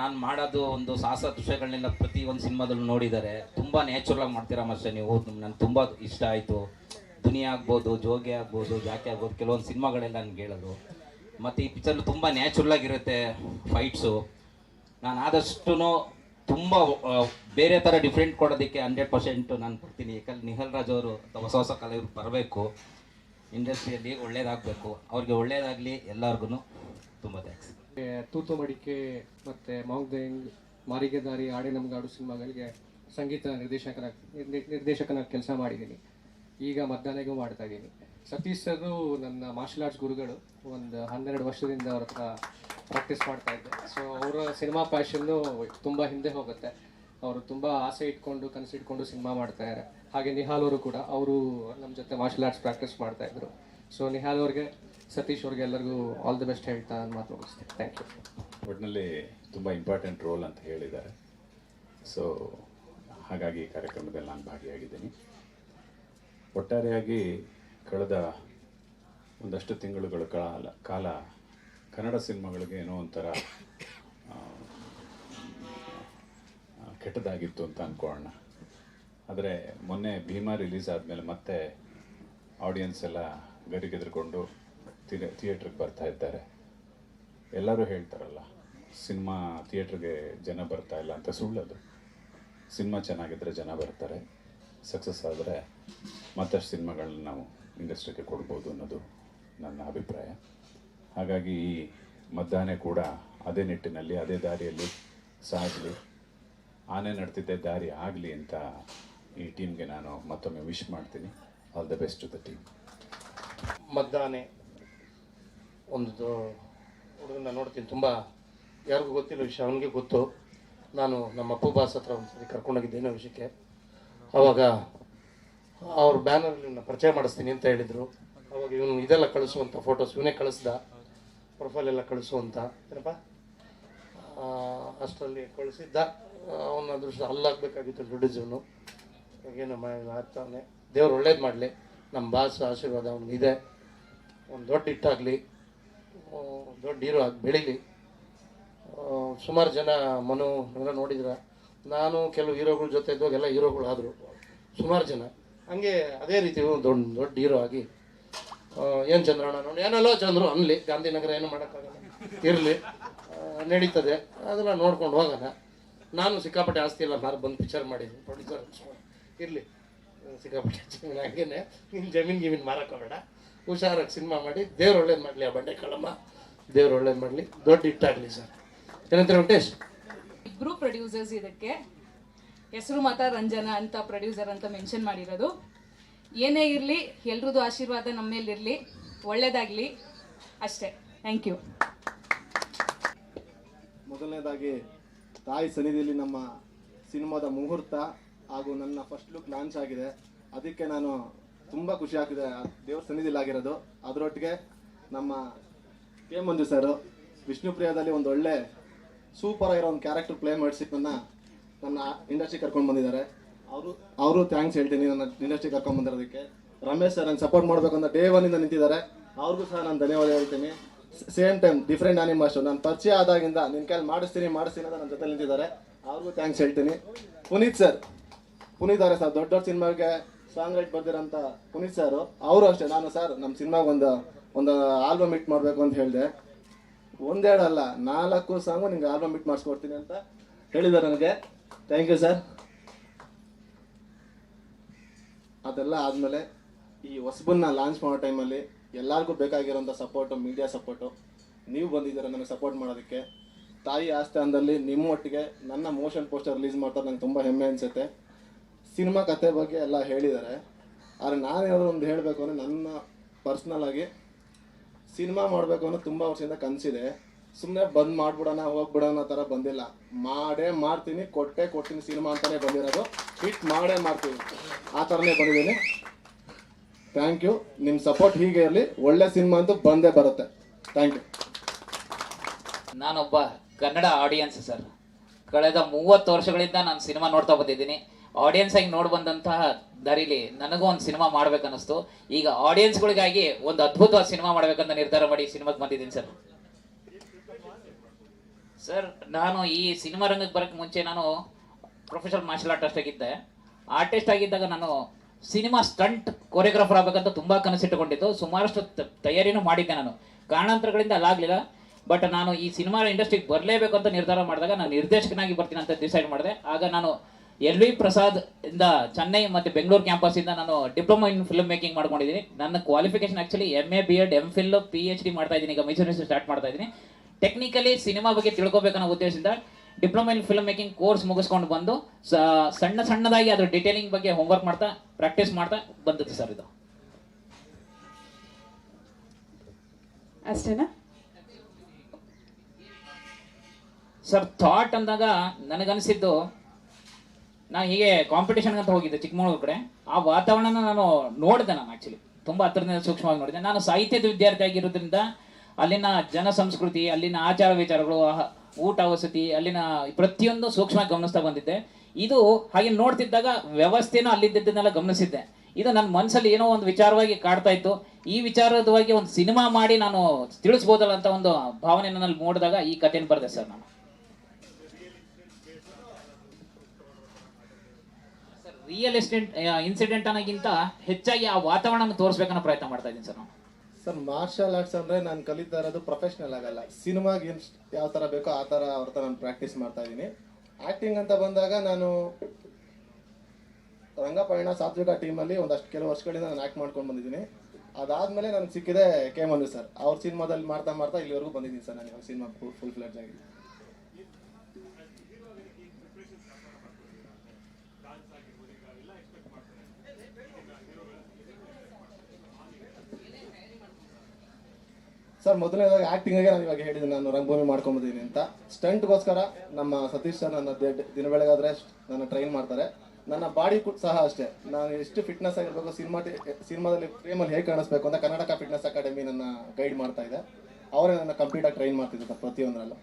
ನಾನು ಮಾಡೋದು ಒಂದು ಸಾಹಸ ದೃಶ್ಯಗಳನ್ನೆಲ್ಲ ಪ್ರತಿ ಒಂದು ಸಿನಿಮಾದಲ್ಲೂ ನೋಡಿದ್ದಾರೆ ತುಂಬ ನ್ಯಾಚುರಲ್ ಆಗಿ ಮಾಡ್ತೀರಾ ಮಾಸ್ಟರ್ ನೀವು? ನನಗೆ ತುಂಬ ಇಷ್ಟ ಆಯಿತು. ದುನಿಯಾ ಆಗ್ಬೋದು, ಜೋಗಿ ಆಗ್ಬೋದು, ಜಾಕೆ ಆಗ್ಬೋದು, ಕೆಲವೊಂದು ಸಿನಿಮಾಗಳೆಲ್ಲ ನನಗೆ ಹೇಳೋದು ಮತ್ತು ಈ ಪಿಕ್ಚರ್ ತುಂಬ ನ್ಯಾಚುರಲ್ ಆಗಿರುತ್ತೆ ಫೈಟ್ಸು ನಾನು ಆದಷ್ಟು ತುಂಬ ಬೇರೆ ಥರ ಡಿಫ್ರೆಂಟ್ ಕೊಡೋದಕ್ಕೆ ಹಂಡ್ರೆಡ್ ಪರ್ಸೆಂಟು ನಾನು ಕೊಡ್ತೀನಿ. ಯಾಕಂದ್ರೆ ನಿಹಲ್ ರಾಜ್ ಅವರು ಹೊಸ ಹೊಸ ಕಲೆಯವರು ಬರಬೇಕು. ಇಂಡಸ್ಟ್ರಿಯಲ್ಲಿ ಒಳ್ಳೇದಾಗಬೇಕು. ಅವ್ರಿಗೆ ಒಳ್ಳೇದಾಗಲಿ ಎಲ್ಲರಿಗೂ ತುಂಬ ಥ್ಯಾಂಕ್ಸ್ ತೂತು ಮಡಿಕೆ ಮತ್ತೆ ಮೌಂಗ್ದೆಂಗ್ ಮಾರಿಗೆ ದಾರಿ ಆಡೆ ನಮ್ಗಾಡು ಸಿನಿಮಾಗಳಿಗೆ ಸಂಗೀತ ನಿರ್ದೇಶಕನ ನಿರ್ದೇಶಕನ ಕೆಲಸ ಮಾಡಿದ್ದೀನಿ ಈಗ ಮಧ್ಯಾಹ್ನಗೂ ಮಾಡ್ತಾ ಇದ್ದೀನಿ. ಸತೀಶ್ ಸರ್ ನನ್ನ ಮಾರ್ಷಲ್ ಆರ್ಟ್ಸ್ ಗುರುಗಳು. ಒಂದು ಹನ್ನೆರಡು ವರ್ಷದಿಂದ ಅವ್ರ ಹತ್ರ ಪ್ರಾಕ್ಟೀಸ್ ಮಾಡ್ತಾ ಇದ್ದೆ. ಸೊ ಅವರ ಸಿನಿಮಾ ಪ್ಯಾಷನ್ನು ತುಂಬ ಹಿಂದೆ ಹೋಗುತ್ತೆ. ಅವರು ತುಂಬ ಆಸೆ ಇಟ್ಕೊಂಡು ಕನಸಿಟ್ಕೊಂಡು ಸಿನಿಮಾ ಮಾಡ್ತಾ ಇದ್ದಾರೆ ಹಾಗೆ ನಿಹಾಲ್ ಅವರು ಕೂಡ, ಅವರು ನಮ್ಮ ಜೊತೆ ಮಾರ್ಷಲ್ ಆರ್ಟ್ಸ್ ಪ್ರಾಕ್ಟೀಸ್ ಮಾಡ್ತಾ ಇದ್ರು. ಸೊ ನಿಹಾಲ್ ಅವ್ರಿಗೆ ಸತೀಶ್ ಅವ್ರಿಗೆ ಎಲ್ಲರಿಗೂ ಆಲ್ ದಿ ಬೆಸ್ಟ್ ಹೇಳ್ತಾ ನಾನು ಮಾತು ಮುಗಿಸ್ತೇನೆ. ಥ್ಯಾಂಕ್ ಯು ಒಟ್ಟಿನಲ್ಲಿ ತುಂಬ ಇಂಪಾರ್ಟೆಂಟ್ ರೋಲ್ ಅಂತ ಹೇಳಿದ್ದಾರೆ. ಸೊ ಹಾಗಾಗಿ ಕಾರ್ಯಕ್ರಮದಲ್ಲಿ ನಾನು ಭಾಗಿಯಾಗಿದ್ದೀನಿ. ಒಟ್ಟಾರೆಯಾಗಿ ಕಳೆದ ಒಂದಷ್ಟು ತಿಂಗಳುಗಳ ಕಾಲ ಕಾಲ ಕನ್ನಡ ಸಿನಿಮಾಗಳಿಗೆ ಏನೋ ಒಂಥರ ಕೆಟ್ಟದಾಗಿತ್ತು ಅಂತ ಅಂದ್ಕೊಳ್ಳೋಣ ಆದರೆ ಮೊನ್ನೆ ಭೀಮಾ ರಿಲೀಸ್ ಆದಮೇಲೆ ಮತ್ತೆ ಆಡಿಯನ್ಸ್ ಎಲ್ಲ ಗರಿಗೆದ್ರುಕೊಂಡು ಥಿಯೇಟ್ರಿಗೆ ಬರ್ತಾ ಇದ್ದಾರೆ. ಎಲ್ಲರೂ ಹೇಳ್ತಾರಲ್ಲ, ಸಿನಿಮಾ ಥಿಯೇಟ್ರಿಗೆ ಜನ ಬರ್ತಾ ಇಲ್ಲ ಅಂತ ಸುಳ್ಳದು. ಸಿನಿಮಾ ಚೆನ್ನಾಗಿದ್ದರೆ ಜನ ಬರ್ತಾರೆ, ಸಕ್ಸಸ್ ಆದರೆ ಮತ್ತಷ್ಟು ಸಿನಿಮಾಗಳನ್ನ ನಾವು ಇಂಡಸ್ಟ್ರಿಗೆ ಕೊಡ್ಬೋದು ಅನ್ನೋದು ನನ್ನ ಅಭಿಪ್ರಾಯ. ಹಾಗಾಗಿ ಈ ಮಧ್ಯಾಹ್ನ ಕೂಡ ಅದೇ ನಿಟ್ಟಿನಲ್ಲಿ, ಅದೇ ದಾರಿಯಲ್ಲಿ ಸಾಗಲಿ, ಆನೆ ನಡ್ತಿದ್ದೆ ದಾರಿ ಆಗಲಿ ಅಂತ ಈ ಟೀಮ್ಗೆ ನಾನು ಮತ್ತೊಮ್ಮೆ ವಿಶ್ ಮಾಡ್ತೀನಿ. All the best to the team ಮದ್ದಾನೆ ಒಂದು ಹುಡುಗನ ನೋಡ್ತೀನಿ, ತುಂಬ ಯಾರಿಗೂ ಗೊತ್ತಿಲ್ಲ ವಿಷಯ, ಅವನಿಗೆ ಗೊತ್ತು. ನಾನು ನಮ್ಮ ಅಪ್ಪು ಬಾಸ್ ಹತ್ರ ಒಂದ್ಸರಿ ಸರಿ ಏನೋ ವಿಷಯಕ್ಕೆ. ಅವಾಗ ಅವ್ರ ಬ್ಯಾನರಲ್ಲಿ ನಿನ್ನ ಪರಿಚಯ ಮಾಡಿಸ್ತೀನಿ ಅಂತ ಹೇಳಿದರು. ಅವಾಗ ಇವನು ಇದೆಲ್ಲ ಕಳಿಸುವಂಥ ಫೋಟೋಸ್ ಇವನೇ ಕಳಿಸ್ದ. ಪ್ರೊಫೈಲ್ ಎಲ್ಲ ಕಳಿಸುವಂತ ಏನಪ್ಪ? ಅಷ್ಟರಲ್ಲಿ ಕಳಿಸಿದ್ದ. ಅವನ ಅದೃಷ್ಟ ಅಲ್ಲಾಗಬೇಕಾಗಿತ್ತು ದುಡ್ಡಿಜವನು ಏನು ಆಗ್ತಾವನೆ ದೇವ್ರು ಒಳ್ಳೇದು ಮಾಡಲಿ. ನಮ್ಮ ಬಾಸ್ ಆಶೀರ್ವಾದ ಅವ್ನಿಗೆ ಇದೆ ಒಂದು ದೊಡ್ಡ ಹಿಟ್ಟಾಗಲಿ ದೊಡ್ಡ ಹೀರೋ ಆಗಿ ಬೆಳೀಲಿ. ಸುಮಾರು ಜನ ಮನು ಎಲ್ಲ ನೋಡಿದ್ರ. ನಾನು ಕೆಲವು ಹೀರೋಗಳ ಜೊತೆ ಇದ್ದಾಗ ಎಲ್ಲ ಹೀರೋಗಳು ಆದರು. ಸುಮಾರು ಜನ. ಹಂಗೆ ಅದೇ ರೀತಿ ದೊಡ್ಡ ದೊಡ್ಡ ಹೀರೋ ಆಗಿ. ಏನು ಚಂದ್ರಣ್ಣ ನೋಡಿ. ಏನಲ್ಲ, ಚಂದ್ರು ಅನ್ಲಿ. ಗಾಂಧಿನಗರ ಏನು ಮಾಡೋಕ್ಕಾಗಲ್ಲ. ಇರಲಿ. ನಡೀತದೆ. ಅದೆಲ್ಲ ನೋಡ್ಕೊಂಡು ಹೋಗೋಣ. ನಾನು ಸಿಕ್ಕಾಪಟ್ಟೆ ಆಸ್ತಿ ಇಲ್ಲ ಮಾರು ಬಂದು ಪಿಕ್ಚರ್ ಮಾಡಿದ್ದೀನಿ ಪ್ರೊಡ್ಯೂಸರ್ ಇರಲಿ. ಸಿಕ್ಕಾಪಟ್ಟೆ ಜಮೀನು ಹಂಗೇನೆ. ನಿನ್ನ ಜಮೀನು ಗಿಮೀನು ಮಾರಕ್ಕೋಬೇಡ ಹುಷಾರಾಗಿ ಸಿನಿಮಾ ಮಾಡಿ ದೇವ್ರ ಒಳ್ಳೇದು ಮಾಡಲಿ ಆ ಬಂಡೆ ಕಳಮ್ಮ. ದೇವ್ರ ಒಳ್ಳೇದು ಮಾಡಲಿ. ದೊಡ್ಡ ಹಿಟ್ಟಾಗಲಿ ಸರ್. ಏನಂತಾರೆ ವೆಂಕಟೇಶ್? ಇಬ್ರು ಪ್ರೊಡ್ಯೂಸರ್ಸ್ ಇದಕ್ಕೆ ಹೆಸರು ಮಾತ್ರ ರಂಜನಾ ಅಂತ ಪ್ರೊಡ್ಯೂಸರ್ ಅಂತ ಮೆನ್ಷನ್ ಮಾಡಿರೋದು. ಏನೇ ಇರಲಿ ಎಲ್ರದ್ದು ಆಶೀರ್ವಾದ ನಮ್ಮ ಮೇಲೆ ಇರಲಿ ಒಳ್ಳೇದಾಗಲಿ. ಅಷ್ಟೇ. ಥ್ಯಾಂಕ್ ಯು ಮೊದಲನೇದಾಗಿ ತಾಯಿ ಸನ್ನಿಧಿಯಲ್ಲಿ ನಮ್ಮ ಸಿನಿಮಾದ ಮುಹೂರ್ತ ಹಾಗೂ ನನ್ನ ಫಸ್ಟ್ ಲುಕ್ ಲಾಂಚ್ ಆಗಿದೆ. ಅದಕ್ಕೆ ನಾನು ತುಂಬ ಖುಷಿ ಆಗ್ತಿದೆ. ದೇವ್ರ ಸನ್ನಿಧಿಯಲ್ಲಿ ಆಗಿರೋದು ಅದರೊಟ್ಟಿಗೆ ನಮ್ಮ ಕೆ ಮಂಜು ಸರ್ ವಿಷ್ಣುಪ್ರಿಯದಲ್ಲಿ ಒಂದು ಒಳ್ಳೆ ಸೂಪರ್ ಆಗಿರೋ ಒಂದು ಕ್ಯಾರೆಕ್ಟರ್ ಪ್ಲೇ ಮಾಡಿಸಿ ನನ್ನ ನನ್ನ ಇಂಡಸ್ಟ್ರಿ ಕರ್ಕೊಂಡು ಬಂದಿದ್ದಾರೆ. ಅವರು ಅವರು ಥ್ಯಾಂಕ್ಸ್ ಹೇಳ್ತೀನಿ ನನ್ನ ಇಂಡಸ್ಟ್ರಿ ಕರ್ಕೊಂಡು ಬಂದಿರೋದಕ್ಕೆ. ರಮೇಶ್ ಸರ್ ನಂಗೆ ಸಪೋರ್ಟ್ ಮಾಡಬೇಕು ಅಂತ ಡೇ ಇಂದ ನಿಂತಿದ್ದಾರೆ. ಅವ್ರಿಗೂ ಸಹ ನಾನು ಧನ್ಯವಾದ ಹೇಳ್ತೀನಿ. ಸೇಮ್ ಟೈಮ್ ಡಿಫ್ರೆಂಟ್ ಆನಿಮಾಸ್ಟರ್ ನಾನು ಪರಿಚಯ ಆದಾಗಿಂದ ನಿನ್ನ ಕೈಲಿ ಮಾಡಿಸ್ತೀನಿ ಮಾಡಿಸ್ತೀನಿ ಅಂತ ನನ್ನ ಜೊತೆ ನಿಂತಿದ್ದಾರೆ. ಅವ್ರಿಗೂ ಥ್ಯಾಂಕ್ಸ್ ಹೇಳ್ತೀನಿ. ಪುನೀತ್ ಸರ್ ಪುನೀತ್ ಅವರೇ ಸರ್ ದೊಡ್ಡ ದೊಡ್ಡ ಸಿನಿಮಾಗೆ ಸಾಂಗ್ ರೈಟ್ ಬರ್ದಿರಂತ ಪುನೀತ್ ಸರ್ ಅವರು ಅಷ್ಟೇ. ನಾನು ಸರ್ ನಮ್ಮ ಸಿನಿಮಾಗೆ ಒಂದು ಒಂದು ಆಲ್ಬಮ್ ಇಟ್ ಮಾಡಬೇಕು ಅಂತ ಹೇಳಿದೆ. ಒಂದೆರಡಲ್ಲ, ನಾಲ್ಕು ಸಾಂಗು ನಿಮ್ಗೆ ಆಲ್ಬಮ್ ಇಟ್ ಮಾಡಿಸ್ಕೊಡ್ತೀನಿ ಅಂತ ಹೇಳಿದ್ದಾರೆ ನನಗೆ. ಥ್ಯಾಂಕ್ ಯು ಸರ್ ಅದೆಲ್ಲ ಆದಮೇಲೆ ಈ ಹೊಸಬನ್ನ ಲಾಂಚ್ ಮಾಡೋ ಟೈಮಲ್ಲಿ ಎಲ್ಲರಿಗೂ ಬೇಕಾಗಿರೋಂಥ ಸಪೋರ್ಟು ಮೀಡಿಯಾ ಸಪೋರ್ಟು ನೀವು ಬಂದಿದ್ದೀರ ನನಗೆ ಸಪೋರ್ಟ್ ಮಾಡೋದಕ್ಕೆ. ತಾಯಿ ಆಸ್ಥಾನದಲ್ಲಿ ನಿಮ್ಮ ಒಟ್ಟಿಗೆ ನನ್ನ ಮೋಷನ್ ಪೋಸ್ಟರ್ ರಿಲೀಸ್ ಮಾಡ್ತಾರೆ, ನಂಗೆ ತುಂಬ ಹೆಮ್ಮೆ ಅನಿಸುತ್ತೆ. ಸಿನಿಮಾ ಕತೆ ಬಗ್ಗೆ ಎಲ್ಲ ಹೇಳಿದ್ದಾರೆ. ಆದರೆ ನಾನೇನಾದರೂ ಒಂದು ಹೇಳಬೇಕು ಅಂದರೆ ನನ್ನ ಪರ್ಸ್ನಲ್ ಆಗಿ ಸಿನಿಮಾ ಮಾಡಬೇಕು ಅನ್ನೋ ತುಂಬ ವರ್ಷದಿಂದ ಕನಸಿದೆ. ಸುಮ್ಮನೆ ಬಂದ್ ಮಾಡ್ಬಿಡೋಣ, ಹೋಗ್ಬಿಡೋಣ ಥರ ಬಂದಿಲ್ಲ. ಮಾಡೇ ಮಾಡ್ತೀನಿ, ಕೊಟ್ಟೆ ಕೊಡ್ತೀನಿ ಸಿನಿಮಾ ಅಂತಲೇ ಬಂದಿರೋದು. ಹಿಟ್ ಮಾಡೇ ಮಾಡ್ತೀನಿ. ಆ ಥರನೇ ಬಂದಿದ್ದೀನಿ. ಥ್ಯಾಂಕ್ ಯು ನಿಮ್ಮ ಸಪೋರ್ಟ್ ಹೀಗೆ ಇರಲಿ. ಒಳ್ಳೆ ಸಿನಿಮಾ ಅಂತೂ ಬಂದೇ ಬರುತ್ತೆ. ಥ್ಯಾಂಕ್ ಯು ನಾನೊಬ್ಬ ಕನ್ನಡ ಆಡಿಯನ್ಸ್ ಸರ್. ಕಳೆದ ಮೂವತ್ತು ವರ್ಷಗಳಿಂದ ನಾನು ಸಿನಿಮಾ ನೋಡ್ತಾ ಬಂದಿದ್ದೀನಿ. ಆಡಿಯನ್ಸ್ ಆಗಿ ನೋಡಿ ಬಂದಂತಹ ದಾರಿಲಿ ನನಗೂ ಒಂದು ಸಿನಿಮಾ ಮಾಡ್ಬೇಕನ್ನಿಸ್ತು. ಈಗ ಆಡಿಯನ್ಸ್ಗಳಿಗಾಗಿ ಒಂದು ಅದ್ಭುತವಾದ ಸಿನಿಮಾ ಮಾಡ್ಬೇಕಂತ ನಿರ್ಧಾರ ಮಾಡಿ ಸಿನಿಮಾಗೆ ಬಂದಿದ್ದೀನಿ ಸರ್. ಸರ್, ನಾನು ಈ ಸಿನಿಮಾ ರಂಗಕ್ಕೆ ಬರೋಕ್ಕೆ ಮುಂಚೆ ನಾನು ಪ್ರೊಫೆಷನಲ್ ಮಾರ್ಷಲ್ ಆರ್ಟಿಸ್ಟ್ ಆಗಿದ್ದೆ. ಆರ್ಟಿಸ್ಟ್ ಆಗಿದ್ದಾಗ ನಾನು ಸಿನಿಮಾ ಸ್ಟಂಟ್ ಕೊರಿಯೋಗ್ರಾಫರ್ ಆಗಬೇಕಂತ ತುಂಬ ಕನಸಿಟ್ಟುಕೊಂಡಿದ್ದು. ಸುಮಾರಷ್ಟು ತಯಾರಿನೂ ಮಾಡಿದ್ದೆ ನಾನು. ಕಾರಣಾಂತರಗಳಿಂದ ಅಲ್ಲಾಗಲಿಲ್ಲ ಬಟ್ ನಾನು ಈ ಸಿನಿಮಾ ಇಂಡಸ್ಟ್ರಿಗೆ ಬರಲೇಬೇಕು ಅಂತ ನಿರ್ಧಾರ ಮಾಡಿದಾಗ ನಾನು ನಿರ್ದೇಶಕನಾಗಿ ಬರ್ತೀನಿ ಅಂತ ಡಿಸೈಡ್ ಮಾಡಿದೆ. ಆಗ ನಾನು ಎಲ್ ವಿ ಪ್ರಸಾದ್ ಇಂದ ಚೆನ್ನೈ ಮತ್ತು ಬೆಂಗಳೂರು ಕ್ಯಾಂಪಸ್ಸಿಂದ ನಾನು ಡಿಪ್ಲೊಮಾ ಇನ್ ಫಿಲ್ಮ್ ಮೇಕಿಂಗ್ ಮಾಡ್ಕೊಂಡಿದ್ದೀನಿ. ನನ್ನ qualification actually M A B Ed M Phil P H D ಮಾಡ್ತಾ ಇದ್ದೀನಿ. ಈಗ ಮೈಸೂರಿನಲ್ಲಿ ಸ್ಟಾರ್ಟ್ ಮಾಡ್ತಾ ಇದ್ದೀನಿ. ಟೆಕ್ನಿಕಲಿ ಸಿನಿಮಾ ಬಗ್ಗೆ ತಿಳ್ಕೊಬೇಕನ್ನೋ ಉದ್ದೇಶದಿಂದ diploma in film making course ಮುಗಿಸ್ಕೊಂಡು ಬಂದು ಸಣ್ಣ ಸಣ್ಣದಾಗಿ ಅದ್ರ ಡಿಟೇಲಿಂಗ್ ಬಗ್ಗೆ ಹೋಮ್ವರ್ಕ್ ಮಾಡ್ತಾ ಪ್ರಾಕ್ಟೀಸ್ ಮಾಡ್ತಾ ಬಂದದ್ದು ಸರ್ ಇದು. ಅಷ್ಟೇನಾ? ಸರ್ ಥಾಟ್ ಅಂದಾಗ ನನಗನ್ಸಿದ್ದು ನಾನು ಹೀಗೆ ಕಾಂಪಿಟೇಷನ್ ಅಂತ ಹೋಗಿದ್ದೆ, ಚಿಕ್ಕಮಗಳೂರು ಕಡೆ. ಆ ವಾತಾವರಣನ ನಾನು ನೋಡಿದೆ ನಾನು ಆ್ಯಕ್ಚುಲಿ ತುಂಬ ಹತ್ತಿರದಿಂದ ಸೂಕ್ಷ್ಮವಾಗಿ ನೋಡಿದೆ. ನಾನು ಸಾಹಿತ್ಯದ ವಿದ್ಯಾರ್ಥಿ ಆಗಿರೋದ್ರಿಂದ ಅಲ್ಲಿನ ಜನ ಸಂಸ್ಕೃತಿ ಅಲ್ಲಿನ ಆಚಾರ ವಿಚಾರಗಳು ಊಟ ವಸತಿ, ಅಲ್ಲಿನ ಪ್ರತಿಯೊಂದು ಸೂಕ್ಷ್ಮವಾಗಿ ಗಮನಿಸ್ತಾ ಬಂದಿದ್ದೆ. ಇದು ಹಾಗೆ ನೋಡ್ತಿದ್ದಾಗ ವ್ಯವಸ್ಥೆನೂ ಅಲ್ಲಿದ್ದನ್ನೆಲ್ಲ ಗಮನಿಸಿದ್ದೆ. ಇದು ನನ್ನ ಮನಸ್ಸಲ್ಲಿ ಏನೋ ಒಂದು ವಿಚಾರವಾಗಿ ಕಾಡ್ತಾ ಇತ್ತು. ಈ ವಿಚಾರದವಾಗಿ ಒಂದು ಸಿನಿಮಾ ಮಾಡಿ ನಾನು ತಿಳಿಸ್ಬೋದಲ್ಲ ಅಂತ ಒಂದು ಭಾವನೆ ನನ್ನಲ್ಲಿ ಮೂಡಿದಾಗ ಈ ಕಥೆನ ಬರೆದೆ ಸರ್ ನಾನು. ರಿಯಲ್ ಎಸ್ಟೇಟ್ ಇನ್ಸಿಡೆಂಟ್ ಅನ್ನೋಕ್ಕಿಂತ ಹೆಚ್ಚಾಗಿ ಆ ವಾತಾವರಣ ತೋರಿಸ್ಬೇಕನ್ನೋ ಪ್ರಯತ್ನ ಮಾಡ್ತಾ ಇದ್ದೀನಿ ಸರ್ ನಾನು. ಸರ್ ಮಾರ್ಷಲ್ ಆರ್ಟ್ಸ್ ಅಂದ್ರೆ ನಾನು ಕಲಿತಾ ಇರೋದು ಪ್ರೊಫೆಷ್ನಲ್ ಆಗಲ್ಲ. ಸಿನಿಮಾಗೆ ಏನು ಯಾವ ಥರ ಬೇಕೋ ಆ ಥರ ಅವ್ರ ನಾನು ಪ್ರಾಕ್ಟೀಸ್ ಮಾಡ್ತಾ ಇದ್ದೀನಿ. ಆ್ಯಕ್ಟಿಂಗ್ ಅಂತ ಬಂದಾಗ ನಾನು ರಂಗಪಯಣ ಸಾತ್ವಿಕ ಟೀಮಲ್ಲಿ ಒಂದಷ್ಟು ಕೆಲವು ವರ್ಷಗಳಿಂದ ನಾನು ಆ್ಯಕ್ಟ್ ಮಾಡ್ಕೊಂಡು ಬಂದಿದ್ದೀನಿ. ಅದಾದಮೇಲೆ ನನಗೆ ಸಿಕ್ಕಿದೆ ಕೆ ಮನು ಸರ್. ಅವ್ರ ಸಿನಿಮಾದಲ್ಲಿ ಮಾಡ್ತಾ ಮಾಡ್ತಾ ಇಲ್ಲಿವರೆಗೂ ಬಂದಿದ್ದೀನಿ ಸರ್ ನಾನು ಸಿನಿಮಾ ಫುಲ್ ಫ್ಲೆಡ್ಜ್ ಆಗಿ. ಸರ್, ಮೊದಲನೇದಾಗಿ ಆಗಿ ನಾನು ಇವಾಗ ಹೇಳಿದ್ದೀನಿ ನಾನು ರಂಗಭೂಮಿ ಮಾಡ್ಕೊಂಬಿದ್ದೀನಿ ಅಂತ. ಸ್ಟಂಟ್ಗೋಸ್ಕರ ನಮ್ಮ ಸತೀಶ್ ಸರ್ ನನ್ನ ದಿನ ಬೆಳಗಾದ್ರೆ ನನ್ನ ಟ್ರೈನ್ ಮಾಡ್ತಾರೆ. ನನ್ನ ಬಾಡಿ ಸಹ ಅಷ್ಟೇ. ನಾನು ಎಷ್ಟು ಫಿಟ್ನೆಸ್ ಆಗಿರ್ಬೇಕು, ಸಿನಿಮಾ ಸಿನಿಮಾದಲ್ಲಿ ಫ್ರೇಮಲ್ಲಿ ಹೇಗೆ ಕಾಣಿಸ್ಬೇಕು ಅಂತ ಕರ್ನಾಟಕ ಫಿಟ್ನೆಸ್ ಅಕಾಡೆಮಿ ನನ್ನ ಗೈಡ್ ಮಾಡ್ತಾ ಇದೆ. ಅವರೇ ನನ್ನ ಕಂಪ್ಲೀಟಾಗಿ ಟ್ರೈನ್ ಮಾಡ್ತಿದ್ದೆ ಪ್ರತಿಯೊಂದರಲ್ಲೂ.